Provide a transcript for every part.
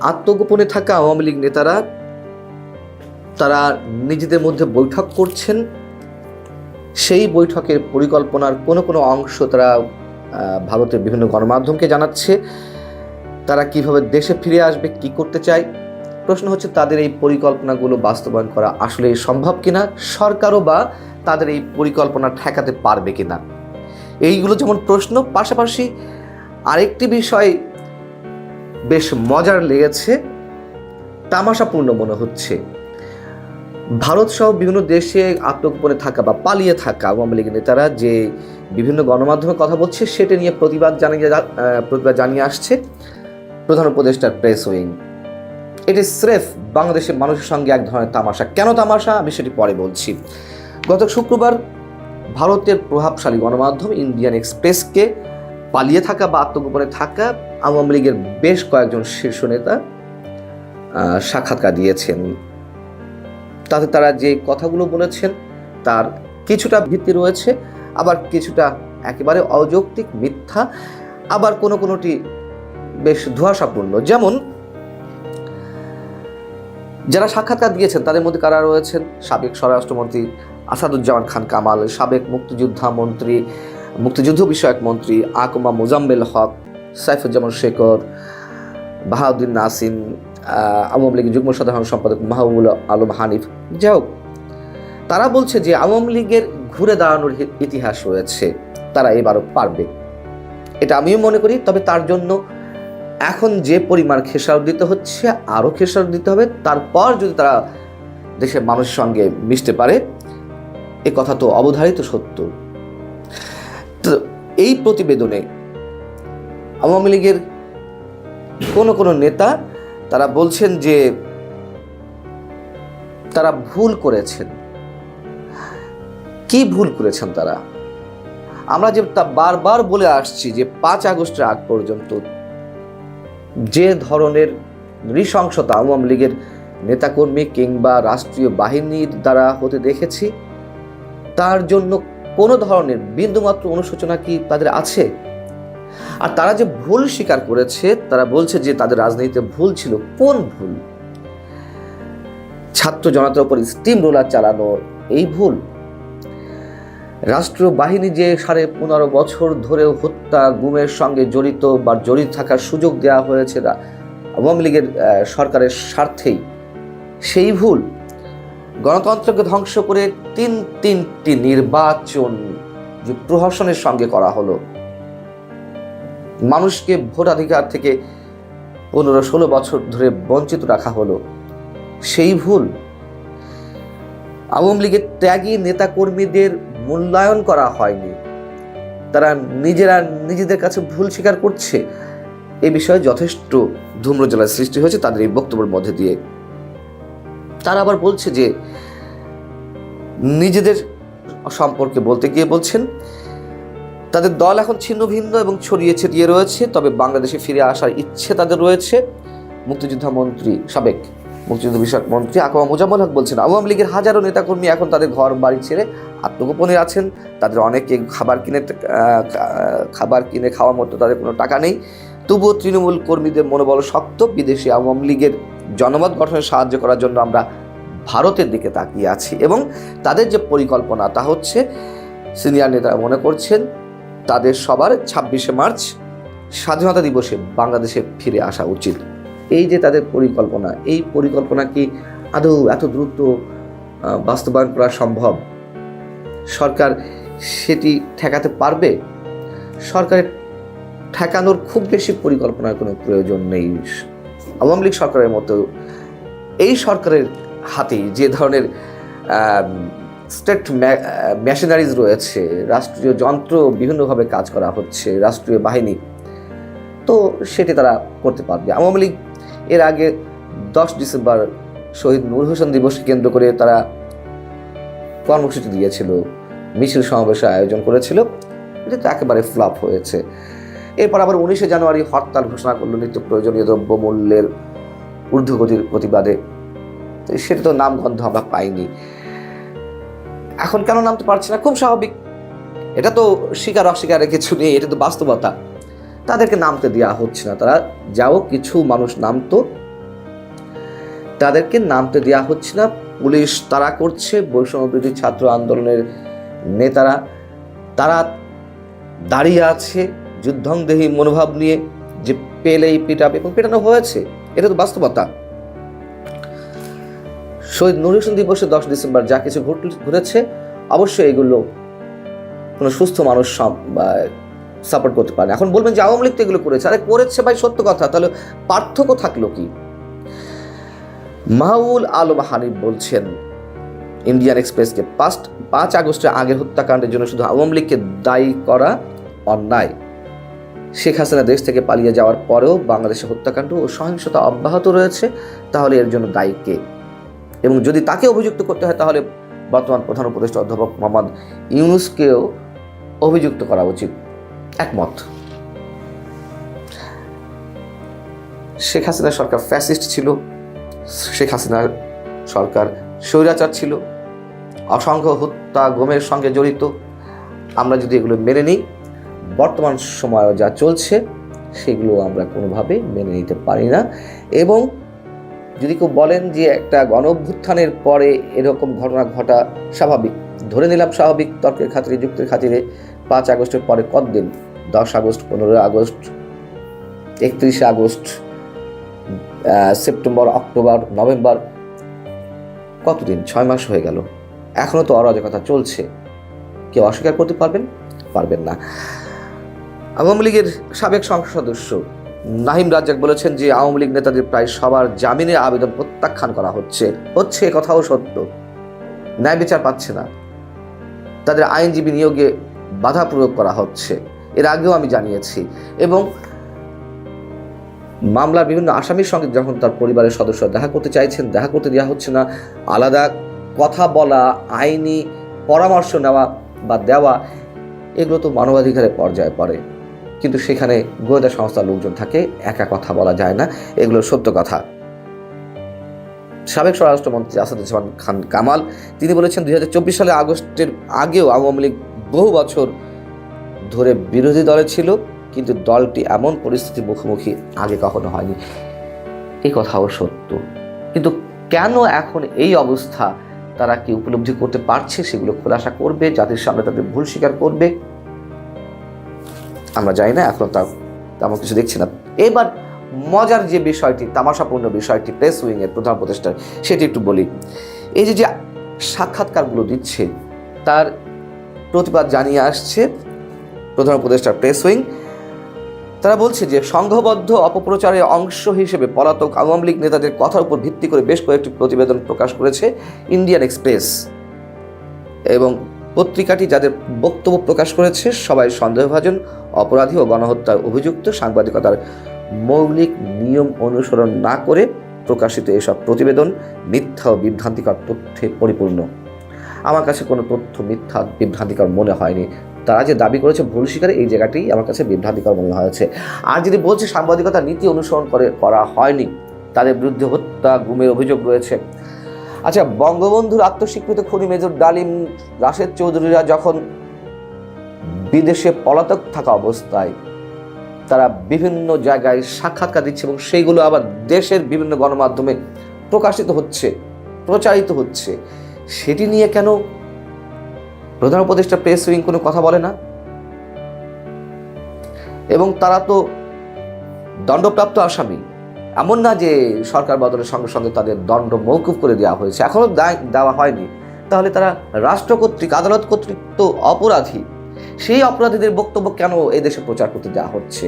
আত্মগোপনে থাকা আওয়ামী লীগ নেতারা তারা নিজেদের মধ্যে বৈঠক করছেন। সেই বৈঠকের পরিকল্পনার কোনো কোনো অংশ তারা ভারতের বিভিন্ন গণমাধ্যমকে জানাচ্ছে। তারা কীভাবে দেশে ফিরে আসবে, কি করতে চায়? প্রশ্ন হচ্ছে, তাদের এই পরিকল্পনাগুলো বাস্তবায়ন করা আসলে সম্ভব কিনা? সরকারও বা তাদের এই পরিকল্পনা ঠেকাতে পারবে কিনা? এইগুলো যেমন প্রশ্ন, পাশাপাশি আরেকটি বিষয় বেশ মজার লেগেছে, তামাশাপূর্ণ মনে হচ্ছে। ভারত সহ বিভিন্ন দেশে আত্মগোপনে থাকা বা পালিয়ে থাকা আওয়ামী লীগের নেতারা যে বিভিন্ন গণমাধ্যমে কথা বলছে, সেটা নিয়ে প্রতিবাদ জানিয়ে প্রতিবাদ জানিয়ে আসছে প্রধান উপদেষ্টার প্রেস উইং। এটি স্রেফ বাংলাদেশের মানুষের সঙ্গে এক ধরনের তামাশা। কেন তামাশা? আমি সেটি পরে বলছি। গত শুক্রবার ভারতের প্রভাবশালী গণমাধ্যম ইন্ডিয়ান এক্সপ্রেসকে পালিয়ে থাকা বা আত্মগোপনে থাকা আওয়ামী লীগের বেশ কয়েকজন শীর্ষ নেতা সাক্ষাৎকার দিয়েছেন। তাতে তারা যে কথাগুলো বলেছেন তার কিছুটা ভিত্তি রয়েছে, আবার কিছুটা একেবারে অযৌক্তিক মিথ্যা, আবার কোনো কোনোটি বেশ ধোঁয়াশাপূর্ণ। যেমন, যারা সাক্ষাৎকার দিয়েছেন তাদের মধ্যে কারা রয়েছেন? সাবেক স্বরাষ্ট্রমন্ত্রী আসাদুজ্জামান খান কামাল, সাবেক মুক্তিযোদ্ধা মন্ত্রী, মুক্তিযুদ্ধ বিষয়ক মন্ত্রী আকমা মোজাম্মেল হক সাইফুজ্জামান শেখর, বাহাউদ্দিন নাসিম আওয়ামী লীগের যুগ্ম সাধারণ সম্পাদক মাহবুবুল আলম হানিফ। যাই হোক, তারা বলছে যে আওয়ামী লীগের ঘুরে দাঁড়ানোর ইতিহাস রয়েছে, তারা এবারও পারবে। এটা আমিও মনে করি, তবে তার জন্য এখন যে পরিমাণ খেসারত দিতে হচ্ছে, আরও খেসারত দিতে হবে। তারপর যদি তারা দেশের মানুষের সঙ্গে মিশতে পারে, এ কথা তো অবধারিত সত্য। তো এই প্রতিবেদনে আওয়ামী লীগের কোনো কোনো নেতা তারা বলছেন যে তারা ভুল করেছেন। কি ভুল করেছেন তারা? আমরা যে তা বারবার বলে আসছি যে পাঁচ আগস্টের আগ পর্যন্ত যে ধরনের নৃশংসতা আওয়ামী লীগের নেতাকর্মী কিংবা রাষ্ট্রীয় বাহিনীর দ্বারা হতে দেখেছি, তার জন্য কোনো ধরনের বিন্দুমাত্র অনুশোচনা কি তাদের আছে? আর তারা যে ভুল স্বীকার করেছে, তারা বলছে যে তাদের রাজনীতিতে ভুল ছিল। কোন ভুল? ছাত্র জনতার উপর স্টিম রোলার চালানো এই ভুল। রাষ্ট্রীয় বাহিনী যে সাড়ে পনেরো বছর ধরে হত্যা, গুমের সঙ্গে জড়িত বা জড়িত থাকার সুযোগ দেওয়া হয়েছে আওয়ামী লীগের সরকারের স্বার্থেই। সেই ভুল গণতন্ত্রকে ধ্বংস করে তিন তিনটি নির্বাচন যে প্রহসনের সঙ্গে করা হলো। মানুষকে ভোটাধিকার থেকে পনেরো ষোলো বছর ধরে বঞ্চিত রাখা হলো। সেই ভুল আওয়ামী লীগের ত্যাগী নেতাকর্মীদের মূল্যায়ন করা হয়নি। তারা নিজেরা নিজেদের কাছে ভুল স্বীকার করছে। এ বিষয়ে যথেষ্ট ধূম্রজলার সৃষ্টি হয়েছে তাদের এই বক্তব্যের মধ্যে দিয়ে। তারা আবার বলছে যে, নিজেদের সম্পর্কে বলতে গিয়ে বলছেন তাদের দল এখন ছিন্ন ভিন্ন এবং ছড়িয়ে ছিটিয়ে রয়েছে, তবে বাংলাদেশে ফিরে আসার ইচ্ছে তাদের রয়েছে। মুক্তিযোদ্ধা মন্ত্রী, সাবেক মুক্তিযুদ্ধ বিষয়ক মন্ত্রী আকমা মুজাম্মল হক বলছেন, আওয়ামী লীগের হাজারো নেতাকর্মী এখন তাদের ঘর বাড়ি ছেড়ে আত্মগোপনে আছেন। তাদের অনেকে খাবার কিনে খাবার কিনে খাওয়ার মতো তাদের কোনো টাকা নেই। তবুও তৃণমূল কর্মীদের মনোবল শক্ত। বিদেশি আওয়ামী লীগের জনমত গঠনে সাহায্য করার জন্য আমরা ভারতের দিকে তাকিয়ে আছি এবং তাদের যে পরিকল্পনা তা হচ্ছে, সিনিয়র নেতারা মনে করছেন তাদের সবার ছাব্বিশে মার্চ স্বাধীনতা দিবসে বাংলাদেশে ফিরে আসা উচিত। এই যে তাদের পরিকল্পনা, এই পরিকল্পনা কি আদৌ এত দ্রুত বাস্তবায়ন করা সম্ভব? সরকার সেটি ঠেকাতে পারবে? সরকারের ঠেকানোর খুব বেশি পরিকল্পনার কোনো প্রয়োজন নেই। আওয়ামী লীগ সরকারের মতো এই সরকারের হাতেই যে ধরনের স্টেট মেশিনারিজ রয়েছে, রাষ্ট্রীয় যন্ত্র বিভিন্নভাবে কাজ করা হচ্ছে, রাষ্ট্রীয় বাহিনী। তো সেটি তারা করতে পারবে। আওয়ামী লীগ এর আগে দশ ডিসেম্বর শহীদ নূর হোসেন দিবসকে কেন্দ্র করে তারা কর্মসূচি দিয়েছিল, মিছিল সমাবেশের আয়োজন করেছিল এটা তো একেবারে ফ্লপ হয়েছে। এরপর আবার উনিশে জানুয়ারি হরতাল ঘোষণা করল নিত্য প্রয়োজনীয় দ্রব্য মূল্যের ঊর্ধ্বগতির প্রতিবাদে। সেটা তো নামগন্ধ আমরা পাইনি। এখন কেন নামতে পারছি না? খুব স্বাভাবিক। এটা তো স্বীকার, অস্বীকারের কিছু নেই, এটা তো বাস্তবতা। তাদেরকে নামতে দেওয়া হচ্ছে না তারা। যাও, কিছু মানুষ নামতো। তাদেরকে নামতে দেওয়া হচ্ছে না। পুলিশ তারা করছে বৈষম্যবিরোধী ছাত্র আন্দোলনের নেতারা। তারা দাঁড়িয়ে আছে যুদ্ধংদেহী মনোভাব নিয়ে যে পেলেই পিটাবে এবং পেটানো হয়েছে, এটা তো বাস্তবতা। শহীদ নুর হোসেন দিবসে দশ ডিসেম্বর যা কিছু ঘটেছে, অবশ্যই এগুলো কোনো সুস্থ মানুষ সাপোর্ট করতে পারে। এখন বলবেন যে আওয়ামী লীগ তো এগুলো করেছে। আরে করেছে ভাই, সত্য কথা। তাহলে পার্থক্য থাকল কি? মাহবুল আলম হানিফ বলছেন, ইন্ডিয়ান এক্সপ্রেসকে পাঁচ পাঁচ আগস্টের আগের হত্যাকাণ্ডের জন্য শুধু আওয়ামী লীগকে দায়ী করা অন্যায়। শেখ হাসিনা দেশ থেকে পালিয়ে যাওয়ার পরেও বাংলাদেশে হত্যাকাণ্ড ও সহিংসতা অব্যাহত রয়েছে। তাহলে এর জন্য দায়ী কে? এবং যদি তাকে অভিযুক্ত করতে হয়, তাহলে বর্তমান প্রধান উপদেষ্টা অধ্যাপক মোহাম্মদ ইউনুসকেও অভিযুক্ত করা উচিত। একমত। শেখ হাসিনা সরকার ফ্যাসিস্ট ছিল, শেখ হাসিনা সরকার স্বৈরাচার ছিল, অসংখ্য হত্যা, গমের সঙ্গে জড়িত। আমরা যদি এগুলো মেনে নিই, বর্তমান সময়ে যা চলছে, সেগুলো আমরা কোনোভাবে মেনে নিতে পারি না। এবং যদি কেউ বলেন যে একটা গণ অভ্যুত্থানের পরে এরকম ঘটনা ঘটা স্বাভাবিক, ধরে নিলাম স্বাভাবিক, তর্কের খাতিরে, যুক্তির খাতিরে পাঁচ আগস্টের পরে কতদিন? দশ আগস্ট পনেরোই আগস্ট, একত্রিশে আগস্ট সেপ্টেম্বর, অক্টোবর, নভেম্বর, কতদিন? ছয় মাস হয়ে গেল। এখনও তো অরাজকতা চলছে। কেউ অস্বীকার করতে পারবেন? পারবেন না। আওয়ামী লীগের সাবেক সংসদ সদস্য নাহিম রাজ্জাক বলেছেন যে আওয়ামী লীগ নেতাদের প্রায় সবার জামিনের আবেদন প্রত্যাখ্যান করা হচ্ছে। হচ্ছে কথাও সত্য। ন্যায় বিচার পাচ্ছে না। তাদের আইনজীবী নিয়োগে বাধা প্রয়োগ করা হচ্ছে। এর আগেও আমি জানিয়েছি। এবং মামলার বিভিন্ন আসামির সঙ্গে যখন তার পরিবারের সদস্য দেখা করতে চাইছেন, দেখা করতে দেওয়া হচ্ছে না। আলাদা কথা বলা, আইনি পরামর্শ নেওয়া বা দেওয়া, এগুলো তো মানবাধিকারের পর্যায়ে পড়ে। কিন্তু সেখানে গোয়েন্দা সংস্থার লোকজন থাকে, একা কথা বলা যায় না। এগুলো সত্য কথা। সাবেক স্বরাষ্ট্রমন্ত্রী আসাদুজ্জামান খান কামাল, তিনি বলেছেন দুই সালে আগস্টের আগেও আওয়ামী লীগ বহু বছর ধরে বিরোধী দলে ছিল, কিন্তু দলটি এমন পরিস্থিতির মুখোমুখি আগে কখনো হয়নি। এই কথাও সত্য। কিন্তু কেন এখন এই অবস্থা? তারা কি উপলব্ধি করতে পারছে? সেগুলো খোলাসা করবে, জাতির সামনে তাদের ভুল স্বীকার করবে? আমরা জানি না, এখন তা তেমন কিছু দেখছি না। এবার মজার যে বিষয়টি, তামাশাপূর্ণ বিষয়টি, প্রেস উইং এর প্রধান প্রতিষ্ঠার সেটি একটু বলি। এই যে যে সাক্ষাৎকারগুলো দিচ্ছে, তার প্রতিবাদ জানিয়ে আসছে প্রধান উপদেষ্টার প্রেস উইং। তারা বলছে যে, সংঘবদ্ধ অপপ্রচারের অংশ হিসেবে পলাতক আওয়ামী লীগ নেতাদের কথার উপর ভিত্তি করে বেশ কয়েকটি প্রতিবেদন প্রকাশ করেছে ইন্ডিয়ান এক্সপ্রেস। এবং পত্রিকাটি যাদের বক্তব্য প্রকাশ করেছে, সবাই সন্দেহভাজন অপরাধী ও গণহত্যার অভিযুক্ত সাংবাদিকতার মৌলিক নিয়ম অনুসরণ না করে প্রকাশিত এসব প্রতিবেদন মিথ্যা ও বিভ্রান্তিকর তথ্যে পরিপূর্ণ। আমার কাছে কোনো তথ্য মিথ্যা, বিভ্রান্তিকর মনে হয়নি। তারা যে দাবি করেছে ভুল স্বীকারে এই জায়গাটি আমার কাছে বিভ্রান্তিকর মনে হয়েছে। আর যদি বলছে সাংবাদিকতা নীতি অনুসরণ করে, করা হয়নি, তাদের বিরুদ্ধে হত্যা, গুমের অভিযোগ রয়েছে। আচ্ছা বঙ্গবন্ধুর আত্মস্বীকৃত খুনি মেজর ডালিম রাশেদ চৌধুরীরা যখন বিদেশে পলাতক থাকা অবস্থায় তারা বিভিন্ন জায়গায় সাক্ষাৎকার দিচ্ছে এবং সেইগুলো আবার দেশের বিভিন্ন গণমাধ্যমে প্রকাশিত হচ্ছে, প্রচারিত হচ্ছে। সেটি নিয়ে কেন প্রধান উপদেষ্টা প্রেস উইং কোনো কথা বলে না? এবং তারা তো দণ্ডপ্রাপ্ত আসামি। এমন না যে সরকার বদলের সঙ্গে সঙ্গে তাদের দণ্ড মৌকুফ করে দেওয়া হয়েছে এখনও দেওয়া হয়নি। তাহলে তারা রাষ্ট্র কর্তৃক, আদালত কর্তৃক তো অপরাধী। সেই অপরাধীদের বক্তব্য কেন এদেশে প্রচার করতে দেওয়া হচ্ছে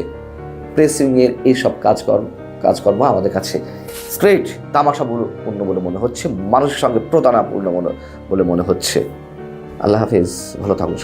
প্রেসিংয়ের এইসব কাজকর্ম কাজকর্ম আমাদের কাছে স্ট্রেট তামাশাপূর্ণ বলে মনে হচ্ছে, মানুষের সঙ্গে প্রতারণাপূর্ণ মনে, বলে মনে হচ্ছে আল্লাহ হাফিজ, ভালো থাকুন।